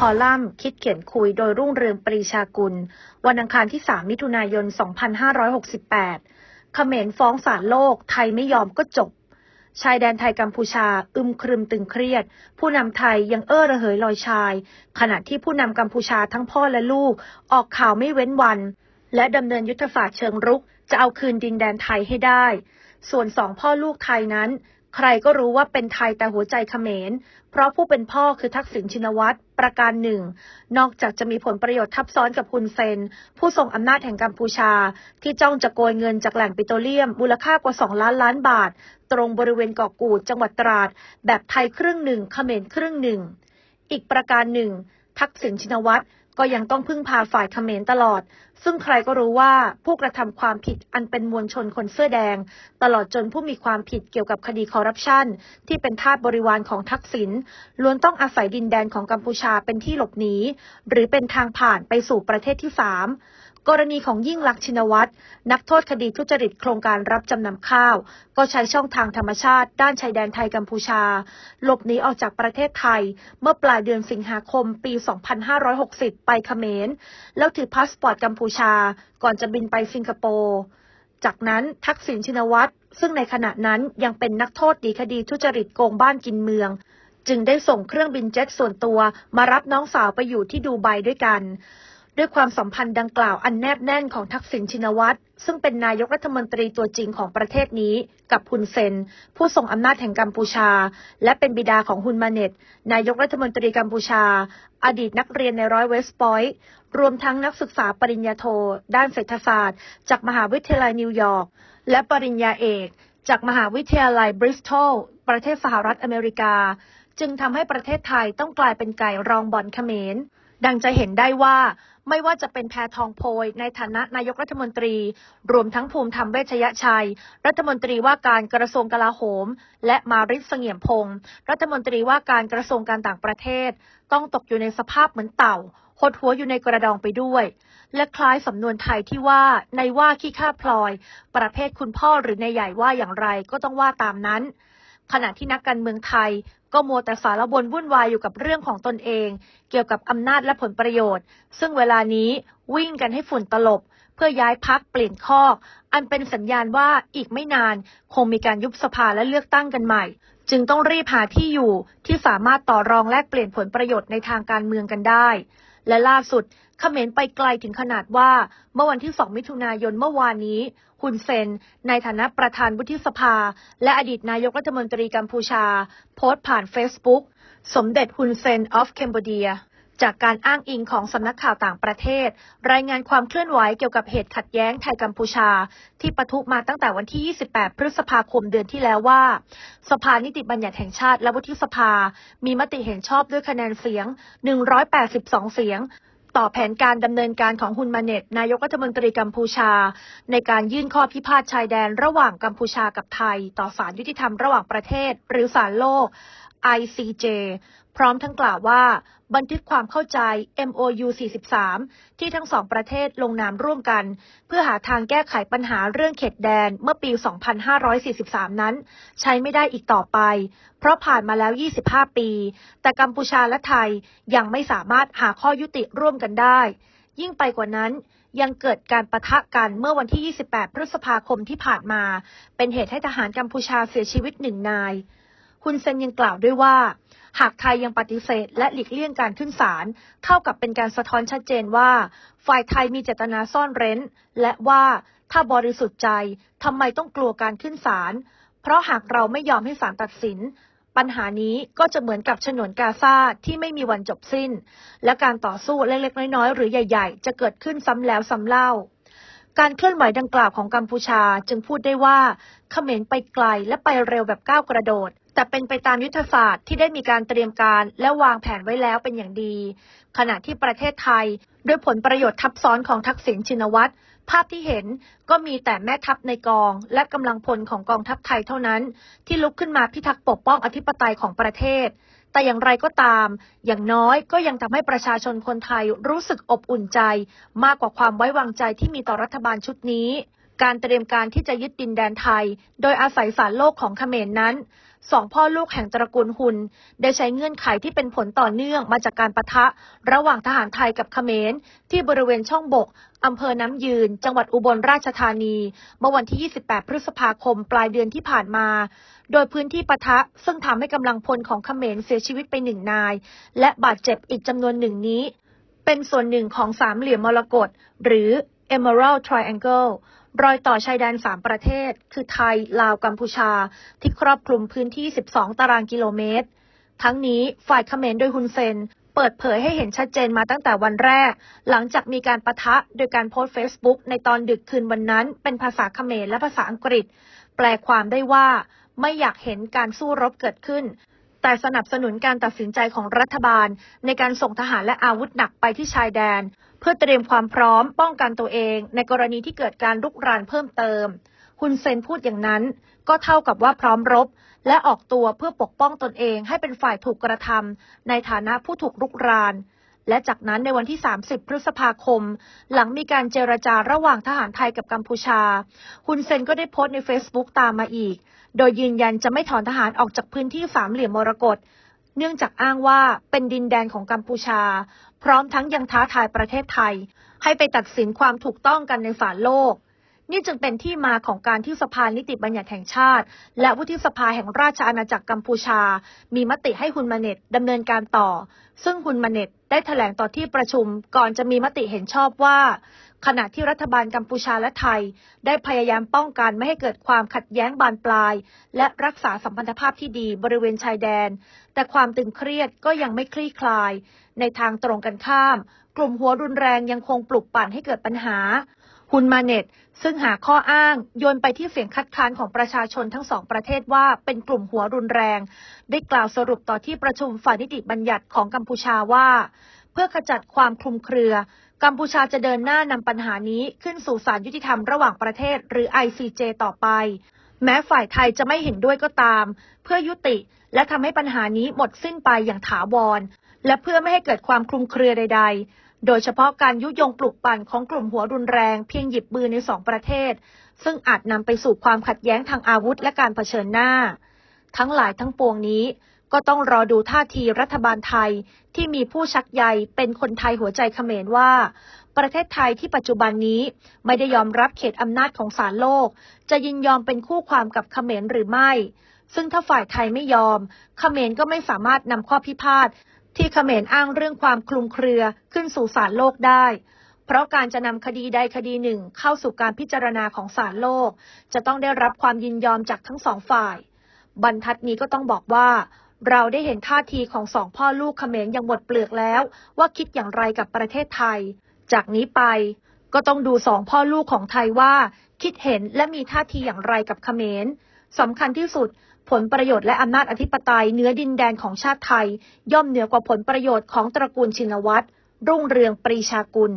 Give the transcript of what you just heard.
คอลัมน์คิดเขียนคุยโดยรุ่งเรืองปรีชากุล วันอังคารที่ 3 มิถุนายน 2568 เขมรฟ้องศาลโลก ไทยไม่ยอมก็จบ ชายแดนไทยกัมพูชา อึมครึมตึงเครียด ผู้นำไทยยังเอ้อระเหยลอยชาย ขณะที่ผู้นำกัมพูชาทั้งพ่อและลูก ออกข่าวไม่เว้นวัน และดำเนินยุทธศาสตร์เชิงรุก จะเอาคืนดินแดนไทยให้ได้ ส่วนสองพ่อลูกไทยนั้น ใครก็รู้ว่าเป็นไทยแต่หัวใจเขมร เพราะผู้เป็นพ่อคือทักษิณชินวัตรประการหนึ่ง นอกจากจะมีผลประโยชน์ทับซ้อนกับฮุนเซน ผู้ทรงอำนาจแห่งกัมพูชา ที่จ้องจะโกยเงินจากแหล่งปิโตรเลียม มูลค่ากว่า 2 ล้านล้านบาท ตรงบริเวณเกาะกูดจังหวัดตราด แบบไทยครึ่งหนึ่งเขมรครึ่งหนึ่ง อีกประการหนึ่ง ทักษิณชินวัตร ก็ยังต้องพึ่งพาฝ่ายเขมรตลอด ซึ่งใครก็รู้ว่าผู้กระทำความผิดอันเป็นมวลชนคนเสื้อแดง ตลอดจนผู้มีความผิดเกี่ยวกับคดีคอร์รัปชันที่เป็นทาสบริวารของทักษิณล้วนต้องอาศัยดินแดนของกัมพูชาเป็นที่หลบหนีหรือเป็นทางผ่านไปสู่ประเทศที่สาม กรณีของยิ่งลักษณ์ชินวัตรนักโทษคดีทุจริตโครงการรับจำนำข้าว ก็ใช้ช่องทางธรรมชาติด้านชายแดนไทยกัมพูชา หลบหนีออกจากประเทศไทย เมื่อปลายเดือนสิงหาคมปี 2560 ไปเขมร แล้วถือพาสปอร์ตกัมพูชา ก่อนจะบินไปสิงคโปร์จากนั้นทักษิณชินวัตรซึ่งในขณะนั้นยังเป็นนักโทษดีคดีทุจริตโกงบ้านกินเมือง จึงได้ส่งเครื่องบินเจ็ตส่วนตัวมารับน้องสาวไปอยู่ที่ดูไบด้วยกัน ด้วยความสัมพันธ์ดังกล่าวอันแนบแน่นของทักษิณชินวัตรซึ่งเป็นนายกรัฐมนตรีตัวจริงของประเทศนี้ กับฮุนเซน ผู้ทรงอำนาจแห่งกัมพูชา และเป็นบิดาของฮุนมาเน็ตนายกรัฐมนตรีกัมพูชา อดีตนักเรียนในร้อยเวสต์พอยต์รวมทั้งนักศึกษาปริญญาโท ด้านเศรษฐศาสตร์ จากมหาวิทยาลัยนิวยอร์กและปริญญาเอก จากมหาวิทยาลัยบริสตอลประเทศสหรัฐอเมริกา จึงทำให้ประเทศไทยต้องกลายเป็นไก่รองบอลเขมรดังจะเห็นได้ว่า ไม่ว่าจะเป็นแพทองโพยในฐานะนายกรัฐมนตรี รวมทั้งภูมิธรรมเวชยชัย รัฐมนตรีว่าการกระทรวงกลาโหม และมาริสเสงี่ยมพงศ์รัฐมนตรีว่าการกระทรวงการต่างประเทศ ต้องตกอยู่ในสภาพเหมือนเต่าหดหัวอยู่ในกระดองไปด้วย และคล้ายสำนวนไทยที่ว่าในว่าขี้ข้าพลอย ประเภทคุณพ่อหรือในใหญ่ว่าอย่างไรก็ต้องว่าตามนั้น ขณะที่นักการเมืองไทย ก็มัวแต่สารบนวุ่นวายอยู่กับเรื่องของตนเอง เกี่ยวกับอำนาจและผลประโยชน์ ซึ่งเวลานี้วิ่งกันให้ฝุ่นตลบ เพื่อย้ายพักเปลี่ยนข้อ อันเป็นสัญญาณว่าอีกไม่นาน คงมีการยุบสภาและเลือกตั้งกันใหม่ จึงต้องรีบหาที่อยู่ที่สามารถต่อรองแลกเปลี่ยนผลประโยชน์ในทางการเมืองกันได้ และล่าสุดเขมรไปไกลถึงขนาดว่า เมื่อวันที่ 2 มิถุนายนเมื่อวานนี้ฮุนเซน ในฐานะประธานวุฒิสภา และอดีตนายกรัฐมนตรีกัมพูชา โพสต์ผ่านเฟซบุ๊กสมเด็จฮุนเซนออฟเคมบเดีย จากการอ้างอิงของสำนักข่าวต่างประเทศ รายงานความเคลื่อนไหวเกี่ยวกับเหตุขัดแย้งไทยกัมพูชา ที่ปะทุมาตั้งแต่วันที่ 28 พฤษภาคมเดือนที่แล้วว่า สภานิติบัญญัติแห่งชาติและวุฒิสภา มีมติเห็นชอบด้วยคะแนนเสียง 182 เสียงต่อแผนการดำเนินการของฮุนมาเน็ต นายกรัฐมนตรีกัมพูชา ในการยื่นข้อพิพาทชายแดนระหว่างกัมพูชากับไทย ต่อศาลยุติธรรมระหว่างประเทศ หรือศาลโลก ICJ พร้อมทั้งกล่าวว่า บันทึกความเข้าใจ MOU 43 ที่ทั้งสองประเทศลงนามร่วมกัน เพื่อหาทางแก้ไขปัญหาเรื่องเขตแดนเมื่อปี 2543 นั้น ใช้ไม่ได้อีกต่อไป เพราะผ่านมาแล้ว 25 ปี แต่กัมพูชาและไทยยังไม่สามารถหาข้อยุติร่วมกันได้ ยิ่งไปกว่านั้นยังเกิดการประทะกันเมื่อวันที่ 28 พฤษภาคมที่ผ่านมา เป็นเหตุให้ทหารกัมพูชาเสียชีวิตหนึ่งนาย คุณเซนยังกล่าวด้วยว่า หากไทยยังปฏิเสธ และหลีกเลี่ยงการขึ้นศาลเท่ากับเป็นการสะท้อนชัดเจนว่า ฝ่ายไทยมีเจตนาซ่อนเร้น และว่าถ้าบริสุทธิ์ใจทำไมต้องกลัวการขึ้นศาลเพราะหากเราไม่ยอมให้ศาลตัดสินปัญหานี้ก็จะเหมือนกับฉนวนกาซาที่ไม่มีวันจบสิ้น และการต่อสู้เล็กๆ น้อยๆ หรือใหญ่ ๆ จะเกิดขึ้นซ้ำแล้วซ้ำเล่า การเคลื่อนไหวดังกล่าวของกัมพูชาจึงพูดได้ว่าเขมรไปไกลและไปเร็วแบบก้าวกระโดด แต่เป็นไปตามยุทธศาสตร์ที่ได้มีการเตรียมการและวางแผนไว้แล้วเป็นอย่างดี ขณะที่ประเทศไทย ด้วยผลประโยชน์ทับซ้อนของทักษิณชินวัตรภาพที่เห็นก็มีแต่แม่ทัพในกอง และกำลังพลของกองทัพไทยเท่านั้น ที่ลุกขึ้นมาพิทักษ์ปกป้องอธิปไตยของประเทศ แต่อย่างไรก็ตาม อย่างน้อยก็ยังทำให้ประชาชนคนไทยรู้สึกอบอุ่นใจ มากกว่าความไว้วางใจที่มีต่อรัฐบาลชุดนี้ การเตรียมการที่จะยึดดินแดนไทย โดยอาศัยสารโลกของเขมรนั้น สองพ่อลูกแห่งตระกูลหุน ได้ใช้เงื่อนไขที่เป็นผลต่อเนื่องมาจากการประทะ ระหว่างทหารไทยกับเขมร ที่บริเวณช่องบกอำเภอน้ำยืน จังหวัดอุบลราชธานี เมื่อวันที่ 28 พฤษภาคม ปลายเดือนที่ผ่านมา โดยพื้นที่ปะทะ ซึ่งทำให้กำลังพลของเขมรเสียชีวิตไปหนึ่งนาย และบาดเจ็บอีกจำนวนหนึ่งนี้ เป็นส่วนหนึ่งของสามเหลี่ยมมรกตหรือ Emerald Triangle รอยต่อชายแดน 3 ประเทศ คือไทย ลาว กัมพูชา ที่ครอบคลุมพื้นที่ 12 ตารางกิโลเมตร ทั้งนี้ฝ่ายเขมรโดยฮุนเซน เปิดเผยให้เห็นชัดเจนมาตั้งแต่วันแรก หลังจากมีการประทะโดยการโพสต์ Facebook ในตอนดึกคืนวันนั้น เป็นภาษาเขมรและภาษาอังกฤษ แปลความได้ว่า ไม่อยากเห็นการสู้รบเกิดขึ้น แต่สนับสนุนการตัดสินใจของรัฐบาล ในการส่งทหารและอาวุธหนักไปที่ชายแดน เพื่อเตรียมความพร้อมป้องกันตัวเอง ในกรณีที่เกิดการลุกรานเพิ่มเติมฮุนเซนพูดอย่างนั้น ก็เท่ากับว่าพร้อมรบ และออกตัวเพื่อปกป้องตนเองให้เป็นฝ่ายถูกกระทำในฐานะผู้ถูกลุกราน และจากนั้นในวันที่ 30 พฤษภาคม หลังมีการเจรจาระหว่างทหารไทยกับกัมพูชา ฮุนเซนก็ได้โพสต์ใน Facebook ตามมาอีก โดยยืนยันจะไม่ถอนทหารออกจากพื้นที่สามเหลี่ยมมรกตเนื่องจากอ้างว่าเป็นดินแดนของกัมพูชา พร้อมทั้งยังท้าทายประเทศไทย ให้ไปตัดสินความถูกต้องกันในศาลโลก นี่จึงเป็นที่มาของการที่สภานิติบัญญัติแห่งชาติ และวุฒิสภาแห่งราชอาณาจักรกัมพูชา มีมติให้ฮุนมาเน็ตดำเนินการต่อ ซึ่งฮุนมาเน็ตได้แถลงต่อที่ประชุมก่อนจะมีมติเห็นชอบว่า ขณะที่รัฐบาลกัมพูชาและไทย ได้พยายามป้องกันไม่ให้เกิดความขัดแย้งบานปลาย และรักษาสัมพันธภาพที่ดีบริเวณชายแดน แต่ความตึงเครียดก็ยังไม่คลี่คลาย ในทางตรงกันข้าม กลุ่มหัวรุนแรงยังคงปลุกปั่นให้เกิดปัญหา ฮุนมาเน็ตซึ่งหาข้ออ้างโยนไปที่เสียงคัดค้านของประชาชนทั้งสองประเทศว่าเป็นกลุ่มหัวรุนแรง ได้กล่าวสรุปต่อที่ประชุมฝ่ายนิติบัญญัติของกัมพูชาว่า เพื่อขจัดความคลุมเครือ กัมพูชาจะเดินหน้านำปัญหานี้ขึ้นสู่ศาลยุติธรรมระหว่างประเทศ หรือ ICJ ต่อไป แม้ฝ่ายไทยจะไม่เห็นด้วยก็ตาม เพื่อยุติและทำให้ปัญหานี้หมดสิ้นไปอย่างถาวรและเพื่อไม่ให้เกิดความคลุมเครือใด ๆ โดยเฉพาะการยุยงปลุกปั่นของกลุ่มหัวรุนแรงเพียงหยิบมือในสองประเทศ ซึ่งอาจนำไปสู่ความขัดแย้งทางอาวุธและการเผชิญหน้า ทั้งหลายทั้งปวงนี้ก็ต้องรอดูท่าทีรัฐบาลไทยที่มีผู้ชักใยเป็นคนไทยหัวใจเขมรว่า ประเทศไทยที่ปัจจุบันนี้ไม่ได้ยอมรับเขตอำนาจของศาลโลก จะยินยอมเป็นคู่ความกับเขมรหรือไม่ ซึ่งถ้าฝ่ายไทยไม่ยอม เขมรก็ไม่สามารถนำข้อพิพาท ที่เขมรอ้างเรื่องความคลุมเครือขึ้นสู่ศาลโลกได้ เพราะการจะนำคดีใดคดีหนึ่งเข้าสู่การพิจารณาของศาลโลก จะต้องได้รับความยินยอมจากทั้งสองฝ่าย บรรทัดนี้ก็ต้องบอกว่า เราได้เห็นท่าทีของสองพ่อลูกเขมรอย่างหมดเปลือกแล้ว ว่าคิดอย่างไรกับประเทศไทย จากนี้ไปก็ต้องดูสองพ่อลูกของไทยว่า คิดเห็นและมีท่าทีอย่างไรกับเขมร สำคัญที่สุด ผลประโยชน์และอำนาจอธิปไตยเนื้อดินแดนของชาติไทย ย่อมเหนือกว่าผลประโยชน์ของตระกูลชินวัตรรุ่งเรืองปรีชากุล